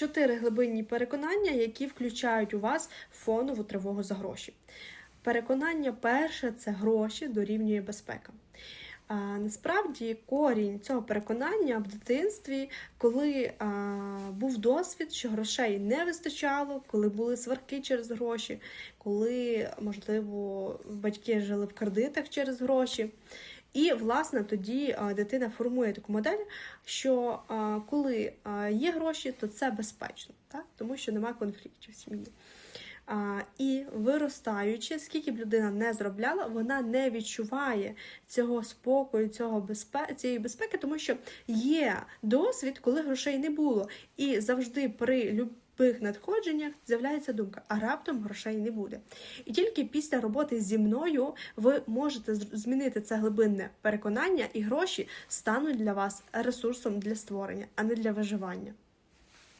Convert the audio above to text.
чотири глибинні переконання, які включають у вас фонову тривогу за гроші. Переконання перше це гроші дорівнює безпека. А, насправді корінь цього переконання в дитинстві, коли а, був досвід, що грошей не вистачало, коли були сварки через гроші, коли, можливо, батьки жили в кредитах через гроші. І, власне, тоді дитина формує таку модель, що коли є гроші, то це безпечно, так? тому що немає конфліктів в сім'ї. І виростаючи, скільки б людина не зробляла, вона не відчуває цього спокою, цього безпе... цієї безпеки, тому що є досвід, коли грошей не було. І завжди при любих надходженнях з'являється думка, а раптом грошей не буде. І тільки після роботи зі мною ви можете змінити це глибинне переконання, і гроші стануть для вас ресурсом для створення, а не для виживання.